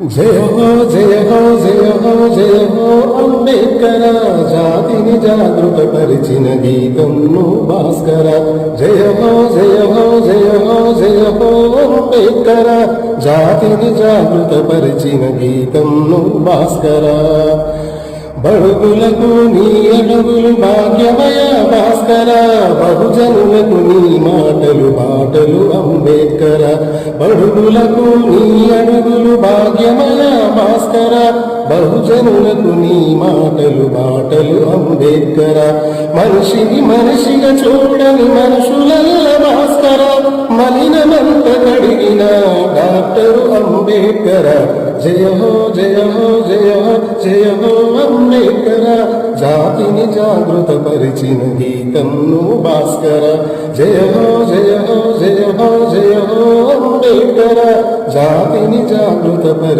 జయ హో జయ హో జయ హో జయ హో అంబేద్కర జాతిని జాగృత పరిచిన గీతం భాస్కర. జయ హో జయ హో జయ హో జయ హో అంబేద్కర జాతిని జాగృత పరిచిన గీతం భాస్కర. బడుగులకు నీ అడుగులు భాగ్యమయ బహుజనులకు నీ మాటలు బాటలు అంబేద్కర. బడుగులకు నీ అడుగులు భాగ్యమయ భాస్కర. బహుజనులకు నీ మాటలు బాటలు అంబేద్కర. మనిషిని మనిషిగా చూడని మనుషులల్ల భాస్కర. మలినమంత కడిగిన డాక్టరు అంబేద్కర. జయ హో జయ హో జయ హో జయ హో అంబేద్కర. జాతిని జాగృత పరిచిన గీతం నువ్వు భాస్కర. జయ హో జయ హో జయ హో జయ హో అంబేద్కర. జాతిని జాగృత పరి